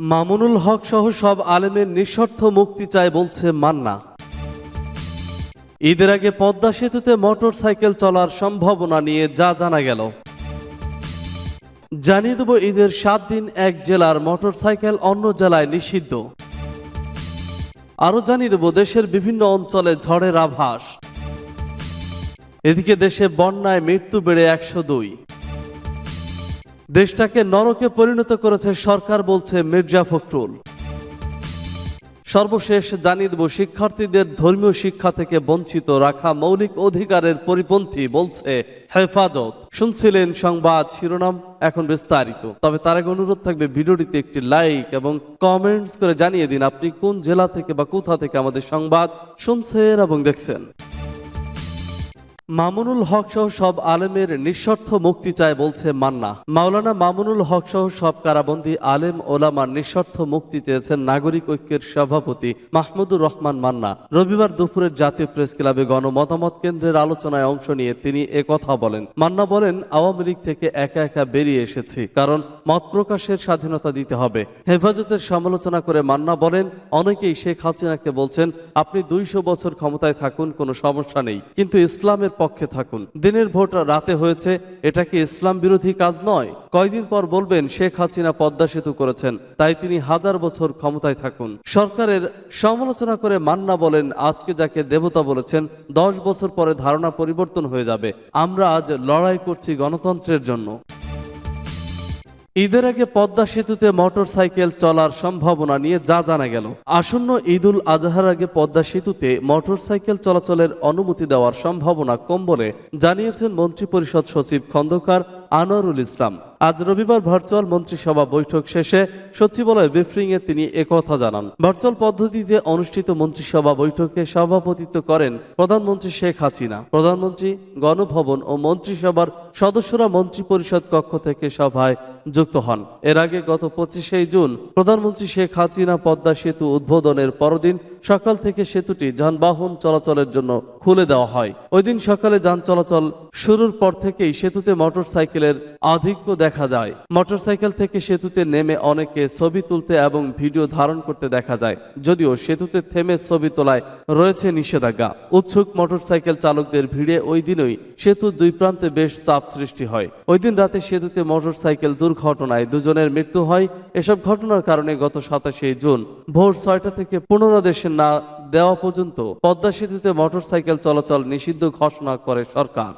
মামুনুল হক সহ সব আলেমের নিঃশর্ত মুক্তি চায় বলছে মান্না। ঈদের আগে পদ্মা সেতুতে মোটর সাইকেল চলার সম্ভাবনা নিয়ে যা জানা গেল। জানিয়ে দেব ঈদের সাত দিন এক জেলার মোটর সাইকেল অন্য জেলায় নিষিদ্ধ। আরও জানিয়ে দেব দেশের বিভিন্ন অঞ্চলে ঝড়ের আভাস। এদিকে দেশে বন্যায় মৃত্যু বেড়ে একশো দুই। দেশটাকে নরকে পরিণত করেছে সরকার বলছে মির্জা ফখরুল। সর্বশেষ জানিয়ে দেব, শিক্ষার্থীদের ধর্মীয় শিক্ষা থেকে বঞ্চিত রাখা মৌলিক অধিকারের পরিপন্থী বলছে হেফাজত। শুনছিলেন সংবাদ শিরোনাম এখন বিস্তারিত। তবে তার আগে অনুরোধ থাকবে, ভিডিওটিতে একটি লাইক এবং কমেন্টস করে জানিয়ে দিন, আপনি কোন জেলা থেকে বা কোথা থেকে আমাদের সংবাদ শুনছেন এবং দেখছেন। মামুনুল হক সহ সব আলেমের নিঃশর্ত মুক্তি চায় বলছে মান্না। মাওলানা মামুনুল হক সহ সব কারাবন্দী আলেম ওলামার নিঃশর্ত মুক্তি চেয়েছেন নাগরিক ঐক্যের সভাপতি মাহমুদুর রহমান মান্না। রবিবার দুপুরের জাতীয় প্রেস ক্লাবে গণমতামত কেন্দ্রের আলোচনায় অংশ নিয়ে তিনি কথা বলেন। মান্না বলেন, আওয়ামী লীগ থেকে একা একা বেরিয়ে এসেছি, কারণ মত প্রকাশের স্বাধীনতা দিতে হবে। হেফাজতের সমালোচনা করে মান্না বলেন, অনেকেই শেখ হাসিনাকে বলছেন, আপনি দুইশো বছর ক্ষমতায় থাকুন, কোনো সমস্যা নেই। কিন্তু ইসলামের পক্ষে থাকুন। দিনের ভোট রাতে হয়েছে, এটা কি ইসলাম বিরোধী কাজ নয়? কয়দিন পর বলবেন, শেখ হাসিনা পদ্মা সেতু করেছেন, তাই তিনি হাজার বছর ক্ষমতায় থাকুন। সরকারের সমালোচনা করে মান্না বলেন, আজকে যাকে দেবতা বলেছেন, দশ বছর পরে ধারণা পরিবর্তন হয়ে যাবে। আমরা আজ লড়াই করছি গণতন্ত্রের জন্য। ঈদের আগে পদ্মা সেতুতে মোটর সাইকেল চলার সম্ভাবনা নিয়ে যা জানা গেল। আসন্ন ঈদুল আজহার আগে পদ্মা সেতুতে মোটর সাইকেল চলাচলের অনুমতি দেওয়ার সম্ভাবনা কম বলে জানিয়েছেন মন্ত্রিপরিষদ সচিব খন্দকার আনোয়ারুল ইসলাম। আজ রবিবার ভার্চুয়াল মন্ত্রিসভা বৈঠক শেষে সচিবালয় ব্রিফিংয়ে তিনি একথা জানান। ভার্চুয়াল পদ্ধতিতে অনুষ্ঠিত মন্ত্রিসভা বৈঠকে সভাপতিত্ব করেন প্রধানমন্ত্রী শেখ হাসিনা। প্রধানমন্ত্রী, গণভবন ও মন্ত্রিসভার সদস্যরা মন্ত্রিপরিষদ কক্ষ থেকে সভায় যুক্ত হন। এর আগে গত পঁচিশে জুন প্রধানমন্ত্রী শেখ হাসিনা পদ্মা সেতু উদ্বোধনের পরদিন সকাল থেকে সেতুটি যানবাহন চলাচলের জন্য খুলে দেওয়া হয়। ওই দিন সকালে যান চলাচল শুরুর পর থেকেই সেতুতে মোটর সাইকেলের আধিক্য দেখা যায়। মোটর সাইকেল থেকে সেতুতে নেমে অনেকে ছবি তুলতে এবং ভিডিও ধারণ করতে দেখা যায়। যদিও সেতুতে থেমে ছবি তোলায় রয়েছে নিষেধাজ্ঞা। উৎসুক মোটর সাইকেল চালকদের ভিড়ে ওই দিনই সেতুর দুই প্রান্তে বেশ চাপ সৃষ্টি হয়। ওই দিন রাতে সেতুতে মোটর সাইকেল দুর্ঘটনায় দুজনের মৃত্যু হয়। এসব ঘটনার কারণে গত সাতাশে জুন ভোর ছয়টা থেকে পুনরাদেশে না, দেওয়া পর্যন্ত পদ্মা সেতুতে মোটরসাইকেল চলাচল নিষিদ্ধ ঘোষণা করে সরকার।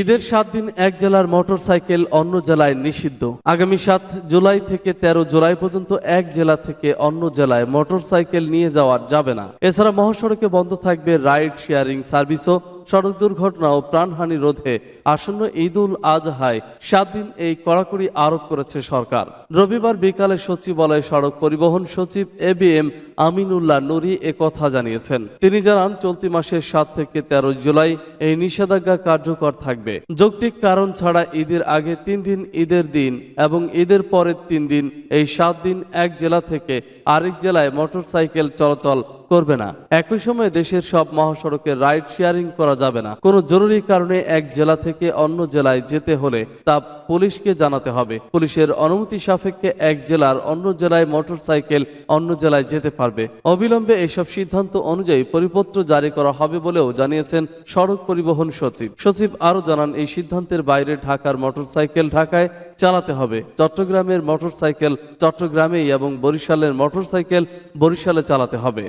ঈদের সাত দিন এক জেলার মোটর সাইকেল অন্য জেলায় নিষিদ্ধ। আগামী সাত জুলাই থেকে তেরো জুলাই পর্যন্ত এক জেলা থেকে অন্য জেলায় মোটর সাইকেল নিয়ে যাওয়া যাবে না। এছাড়া মহাসড়কে বন্ধ থাকবে রাইড, শেয়ারিং সার্ভিসও। সড়ক দুর্ঘটনা ও প্রাণহানি রোধে আসন্ন ঈদ উল আজহায় সাত দিন এই কড়াকড়ি আরোপ করেছে সরকার। রবিবার বিকালে সচিবালয় সড়ক পরিবহন সচিব A B M Aminullah Noori কথা জানিয়েছেন। তিনি জানান, চলতি মাসের সাত থেকে তেরো জুলাই এই নিষেধাজ্ঞা কার্যকর থাকবে। যৌক্তিক কারণ ছাড়া ঈদের আগে তিন দিন ঈদের দিন এবং ঈদের পরের তিন দিন এই সাত দিন এক জেলা থেকে আরেক জেলায় মোটর সাইকেল চলাচল করবে না। একই সময়ে দেশের সব মহাসড়কে রাইড শেয়ারিং করা যাবে না। কোনো জরুরি কারণে এক জেলা থেকে অন্য জেলায় যেতে হলে তা পুলিশকে জানাতে হবে। পুলিশের অনুমতি সাপেক্ষে এক জেলার অন্য জেলায় মোটরসাইকেল অন্য জেলায় যেতে পারবে। অবিলম্বে এসব সিদ্ধান্ত অনুযায়ী পরিপত্র জারি করা হবে বলেও জানিয়েছেন সড়ক পরিবহন সচিব। সচিব আরও জানান, এই সিদ্ধান্তের বাইরে ঢাকার মোটরসাইকেল ঢাকায় চালাতে হবে। চট্টগ্রামের মোটরসাইকেল চট্টগ্রামেই এবং বরিশালের মোটরসাইকেল বরিশালে চালাতে হবে।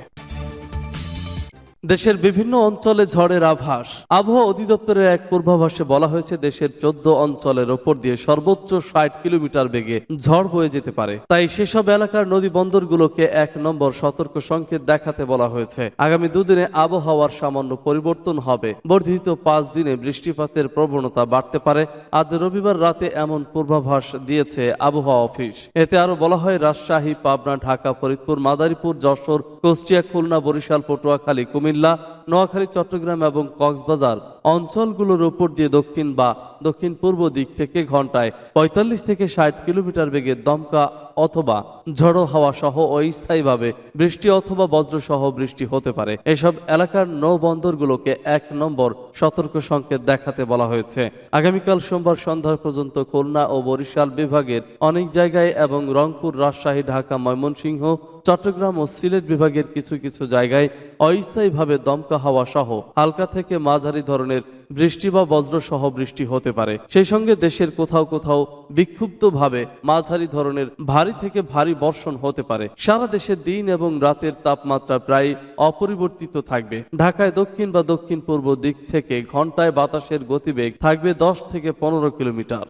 দেশের বিভিন্ন অঞ্চলে ঝড়ের আভাস। আবহাওয়া অধিদপ্তরের এক পূর্বাভাসে বলা হয়েছে, দেশের চোদ্দ অঞ্চলের ওপর দিয়ে সর্বোচ্চ ষাট কিলোমিটার বেগে ঝড় বয়ে যেতে পারে। তাই সেসব এলাকার নদী বন্দরগুলোকে এক নম্বর সতর্ক সংকেত দেখাতে বলা হয়েছে। আগামী দুদিনে আবহাওয়ার সামান্য পরিবর্তন হবে। বর্ধিত পাঁচ দিনে বৃষ্টিপাতের প্রবণতা বাড়তে পারে। আজ রবিবার রাতে এমন পূর্বাভাস দিয়েছে আবহাওয়া অফিস। এতে আরও বলা হয়, রাজশাহী, পাবনা, ঢাকা, ফরিদপুর, মাদারীপুর, যশোর, কুষ্টিয়া, খুলনা, বরিশাল, পটুয়াখালী, কুমিল্লা بسم الله নোয়াখালী, চট্টগ্রাম এবং কক্সবাজার অঞ্চলগুলোর উপর দিয়ে দক্ষিণ বা দক্ষিণ পূর্ব দিক থেকে ঘন্টায় পঁয়তাল্লিশ থেকে ষাট কিলোমিটার বেগে দমকা অথবা ঝড়ো হাওয়া সহ অস্থায়ীভাবে বৃষ্টি অথবা বজ্রসহ বৃষ্টি হতে পারে। এসব এলাকার নৌবন্দরগুলোকে এক নম্বর সতর্ক সংকেত দেখাতে বলা হয়েছে। আগামীকাল সোমবার সন্ধ্যা পর্যন্ত খুলনা ও বরিশাল বিভাগের অনেক জায়গায় এবং রংপুর, রাজশাহী, ঢাকা, ময়মনসিংহ, চট্টগ্রাম ও সিলেট বিভাগের কিছু কিছু জায়গায় অস্থায়ীভাবে দমকা হাওয়া সহ হালকা থেকে মাঝারি ধরনের বৃষ্টি বা বজ্র সহ বৃষ্টি হতে পারে। সেই সঙ্গে দেশের কোথাও কোথাও বিক্ষুব্ধভাবে মাঝারি ধরনের ভারী থেকে ভারী বর্ষণ হতে পারে। সারা দেশে দিন এবং রাতের তাপমাত্রা প্রায় অপরিবর্তিত থাকবে। ঢাকায় দক্ষিণ বা দক্ষিণ পূর্ব দিক থেকে ঘন্টায় বাতাসের গতিবেগ থাকবে দশ থেকে পনেরো কিলোমিটার।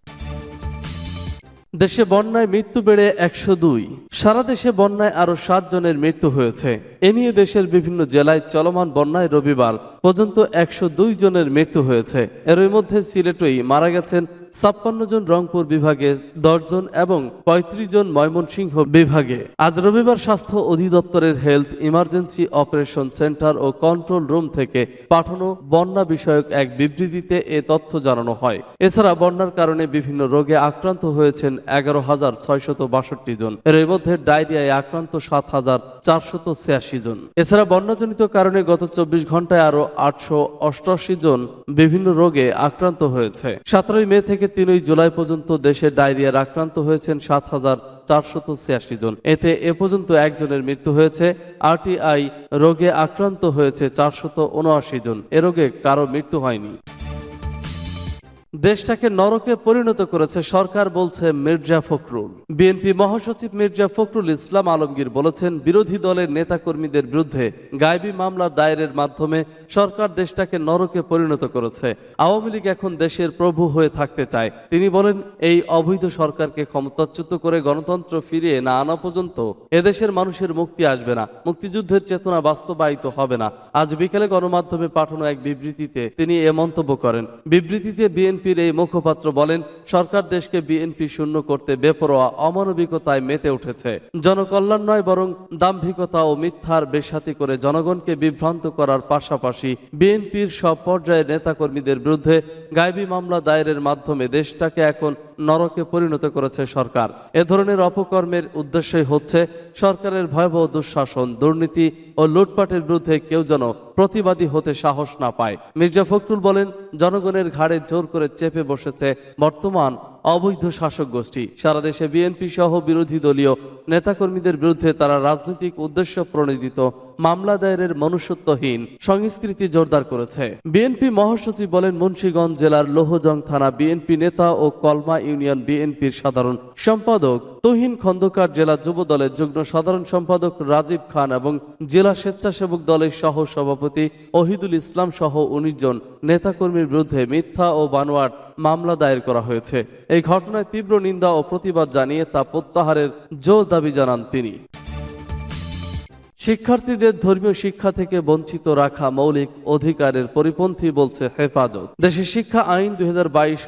দেশে বন্যায় মৃত্যু বেড়ে একশো দুই। সারা দেশে বন্যায় আরও সাত জনের মৃত্যু হয়েছে। এ নিয়ে দেশের বিভিন্ন জেলায় চলমান বন্যায় রবিবার পর্যন্ত একশো দুই জনের মৃত্যু হয়েছে। এরই মধ্যে সিলেটই মারা গেছেন ছাপ্পান্ন জন রংপুর বিভাগে দশজন এবং ৩৫ জন ময়মনসিংহ বিভাগে। আজ রবিবার স্বাস্থ্য অধিদপ্তরের হেলথ ইমার্জেন্সি অপারেশন সেন্টার ও কন্ট্রোল রুম থেকে পাঠানো বন্যা বিষয়ক এক বিবৃতিতে এ তথ্য জানানো হয়। এছাড়া বন্যার কারণে বিভিন্ন রোগে আক্রান্ত হয়েছেন এগারো হাজার ছয়শত বাষট্টি জন। এর মধ্যে ডায়রিয়ায় আক্রান্ত সাত হাজার চারশত ছিয়াশি জন। এছাড়া বন্যাজনিত কারণে গত চব্বিশ ঘন্টায় আরও আটশো অষ্টআশি জন বিভিন্ন রোগে আক্রান্ত হয়েছে। সতেরোই মে থেকে তিনই জুলাই পর্যন্ত দেশে ডায়রিয়ার আক্রান্ত হয়েছেন সাত হাজার চারশত ছিয়াশি জন। এতে এ পর্যন্ত একজনের মৃত্যু হয়েছে। আরটিআই রোগে আক্রান্ত হয়েছে চারশত উনআশি জন। এ রোগে কারও মৃত্যু হয়নি। দেশটাকে নরকে পরিণত করেছে সরকার বলছে মির্জা ফখরুল। বিএনপি মহাসচিব মির্জা ফখরুল ইসলাম আলমগীর বলেছেন, বিরোধী দলের নেতাকর্মীদের বিরুদ্ধে গায়েবী মামলা দায়েরের মাধ্যমে সরকার দেশটাকে নরকে পরিণত করেছে। আওয়ামী লীগ এখন দেশের প্রভু হয়ে থাকতে চায়। তিনি বলেন, এই অবৈধ সরকারকে ক্ষমতাচ্যুত করে গণতন্ত্র ফিরিয়ে না আনা পর্যন্ত এদেশের মানুষের মুক্তি আসবে না, মুক্তিযুদ্ধের চেতনা বাস্তবায়িত হবে না। আজ বিকেলে গণমাধ্যমে পাঠানো এক বিবৃতিতে তিনি এ মন্তব্য করেন। বিবৃতিতে বিএনপির এই মুখপাত্র বলেন, সরকার দেশকে বিএনপি শূন্য করতে বেপরোয়া, অমানবিকতায় মেতে উঠেছে। জনকল্যাণ নয় বরং দাম্ভিকতা ও মিথ্যার বেসাতি করে জনগণকে বিভ্রান্ত করার পাশাপাশি বিএনপির সব পর্যায়ের নেতাকর্মীদের বিরুদ্ধে গায়বী মামলা দায়েরের মাধ্যমে দেশটাকে এখন নরকে পরিণত করেছে সরকার। এ ধরনের অপকর্মের উদ্দেশ্যই হচ্ছে সরকারের ভয়াবহ দুঃশাসন, দুর্নীতি ও লুটপাটের বিরুদ্ধে কেউ যেন প্রতিবাদী হতে সাহস না পায়। মির্জা ফখরুল বলেন, জনগণের ঘাড়ে জোর করে চেপে বসেছে বর্তমান অবৈধ শাসক গোষ্ঠী। সারা দেশে বিএনপি সহ বিরোধী দলীয় নেতাকর্মীদের বিরুদ্ধে তারা রাজনৈতিক উদ্দেশ্য প্রণোদিত মামলা দায়েরের মনুষ্যত্বহীন সংস্কৃতি জোরদার করেছে। বিএনপি মহাসচিব বলেন, মুন্সীগঞ্জ জেলার লোহজং থানা বিএনপি নেতা ও কলমা ইউনিয়ন বিএনপির সাধারণ সম্পাদক। তহিন খন্দকার জেলা যুব দলের যুগ্ম সাধারণ সম্পাদক রাজীব খান এবং জেলা স্বেচ্ছাসেবক দলের সহ সভাপতি অহিদুল ইসলাম সহ উনিশ জন নেতাকর্মীর বিরুদ্ধে মিথ্যা ও বানোয়াট মামলা দায়ের করা হয়েছে। এই ঘটনায় তীব্র নিন্দা ও প্রতিবাদ জানিয়ে তা প্রত্যাহারের জোর দাবি জানান তিনি। শিক্ষার্থীদের ধর্মীয় শিক্ষা থেকে বঞ্চিত রাখা মৌলিক অধিকারের পরিপন্থী বলছে হেফাজত। দেশের শিক্ষা আইন দুই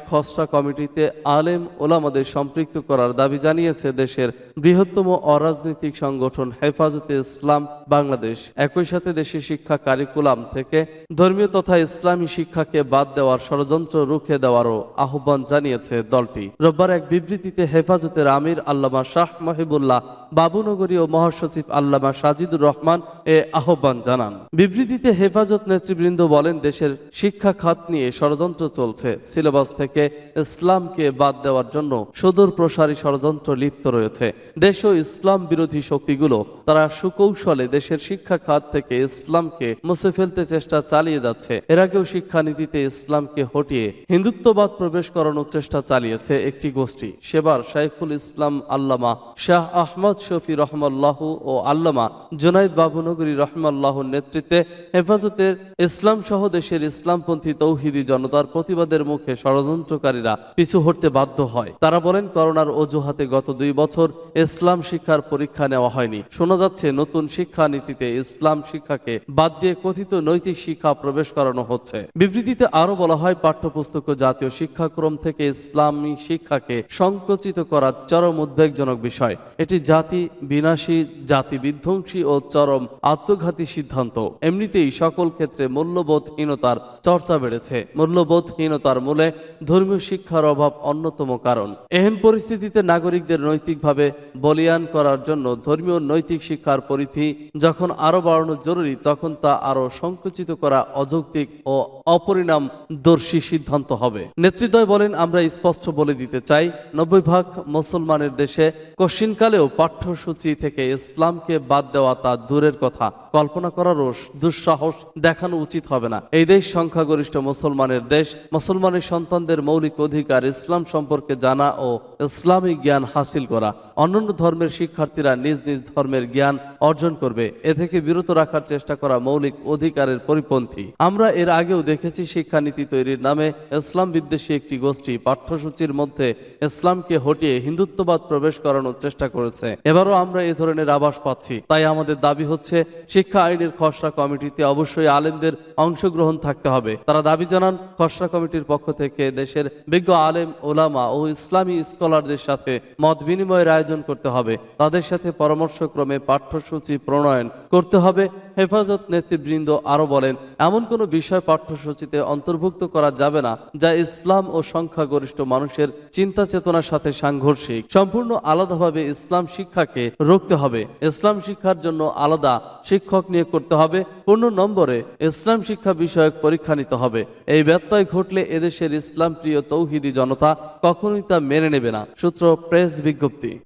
খসড়া কমিটিতে আলেম ওলামাদের সম্পৃক্ত করার দাবি জানিয়েছে দেশের বৃহত্তম অরাজনৈতিক সংগঠন হেফাজতে ইসলাম বাংলাদেশ। একই সাথে দেশের শিক্ষা কারিকুলাম থেকে ধর্মীয় তথা ইসলামী শিক্ষাকে বাদ দেওয়ার ষড়যন্ত্র রুখে দেওয়ারও আহ্বান জানিয়েছে দলটি। রোববার এক বিবৃতিতে হেফাজতের আমির আল্লামা শাহ মাহিবুল্লাহ, বাবুনগরী ও মহাসচিব আল্লামা সাজিদুর রহমান এ আহ্বান জানান। বিবৃতিতে হেফাজত নেতৃবৃন্দ বলেন, দেশের শিক্ষা খাত নিয়ে ষড়যন্ত্র চলছে। সিলেবাস থেকে ইসলামকে বাদ দেওয়ার জন্য সুদূর প্রসারী ষড়যন্ত্র লিপ্ত রয়েছে। দেশ ও ইসলাম বিরোধী শক্তিগুলো তারা সুকৌশলে দেশের শিক্ষা খাত থেকে ইসলামকে মুছে ফেলতে চেষ্টা চালিয়ে যাচ্ছে। এর আগেও শিক্ষানীতিতে ইসলামকে হটিয়ে হিন্দুত্ববাদ প্রবেশ করানোর চেষ্টা চালিয়েছে একটি গোষ্ঠী। সেবার শাইখুল ইসলাম আল্লামা শাহ আহমদ শফি রহমাল্লাহ ও আল্লামা জুনাইদ বাবুনগরী রহমাল্লাহর নেতৃত্বে হেফাজতের ইসলাম সহ দেশের ইসলামপন্থী তৌহিদি জনতার প্রতিবাদের মুখে ষড়যন্ত্রকারীরা পিছু হটতে বাধ্য হয়। তারা বলেন, করোনার অজুহাতে গত দুই বছর ইসলাম শিক্ষার পরীক্ষা নেওয়া হয়নি। শোনা যাচ্ছে, নতুন শিক্ষা নীতিতে ইসলাম শিক্ষাকে বাদ দিয়ে কথিত নৈতিক শিক্ষা প্রবেশ করানো হচ্ছে। বিবৃতিতে আরও বলা হয়, পাঠ্যপুস্তক জাতীয় শিক্ষাক্রম থেকে ইসলামী শিক্ষাকে সংকুচিত করা চরম উদ্বেগজনক বিষয়। এটি জাতি বিনাশী, জাতি বিধ্বংসী ও চরম আত্মঘাতী সিদ্ধান্ত। এমনিতেই সকল ক্ষেত্রে মূল্যবোধহীনতার চর্চা বেড়েছে। মূল্যবোধহীনতার মূলে ধর্মীয় শিক্ষার অভাব অন্যতম কারণ। এহেন পরিস্থিতিতে নাগরিকদের নৈতিকভাবে বলিয়ান করার জন্য ধর্মীয় নৈতিক শিক্ষার পরিধি যখন আরও বাড়ানো জরুরি, তখন তা আরও সংকুচিত করা অযৌক্তিক ও অপরিণামদর্শী সিদ্ধান্ত হবে। নেতৃদ্বয় বলেন, আমরা স্পষ্ট বলে দিতে চাই, নব্বই ভাগ মুসলমানের দেশে কশিনকালেও পাঠ্যসূচি থেকে ইসলামকে বাদ দেওয়া তা দূরের কথা। কল্পনা করারও দুঃসাহস দেখানো উচিত হবে না। এই দেশ সংখ্যাগরিষ্ঠ মুসলমানের দেশ। মুসলমানের সন্তানদের মৌলিক অধিকার ইসলাম সম্পর্কে জানা ও ইসলামিক জ্ঞান হাসিল করা। অন্যান্য ধর্মের শিক্ষার্থীরা নিজ নিজ ধর্মের জ্ঞান অর্জন করবে। এ থেকে বিরত রাখার চেষ্টা করা মৌলিক অধিকারের পরিপন্থী। আমরা এর আগেও দেখেছি শিক্ষানীতি তৈরির নামে ইসলাম বিদ্বেষী একটি গোষ্ঠী পাঠ্যসূচির মধ্যে ইসলামকে হটিয়ে হিন্দুত্ববাদ প্রবেশ করানোর চেষ্টা করেছে। এবারও আমরা এ ধরনের আভাস পাচ্ছি। তাই আমাদের দাবি হচ্ছে, শিক্ষা আইনের খসড়া কমিটিতে অবশ্যই আলেমদের অংশগ্রহণ থাকতে হবে। তারা দাবি জানান, খসড়া কমিটির পক্ষ থেকে দেশের বিজ্ঞ আলেম, ওলামা ও ইসলামী স্কলারদের সাথে মত বিনিময়ের আয়োজন করতে হবে। তাদের সাথে পরামর্শক্রমে পাঠ্যসূচি প্রণয়ন করতে হবে। হেফাজত নেতৃবৃন্দ আরও বলেন, এমন কোনো বিষয় পাঠ্যসূচিতে অন্তর্ভুক্ত করা যাবে না, যা ইসলাম ও সংখ্যাগরিষ্ঠ মানুষের চিন্তা চেতনার সাথে সাংঘর্ষিক। সম্পূর্ণ আলাদাভাবে ইসলাম শিক্ষাকে রুখতে হবে। ইসলাম শিক্ষার জন্য আলাদা শিক্ষক নিয়োগ করতে হবে। পূর্ণ নম্বরে ইসলাম শিক্ষা বিষয়ক পরীক্ষা নিতে হবে। এই ব্যত্যয় ঘটলে এদেশের ইসলাম প্রিয় তৌহিদি জনতা কখনোই তা মেনে নেবে না। সূত্র প্রেস বিজ্ঞপ্তি।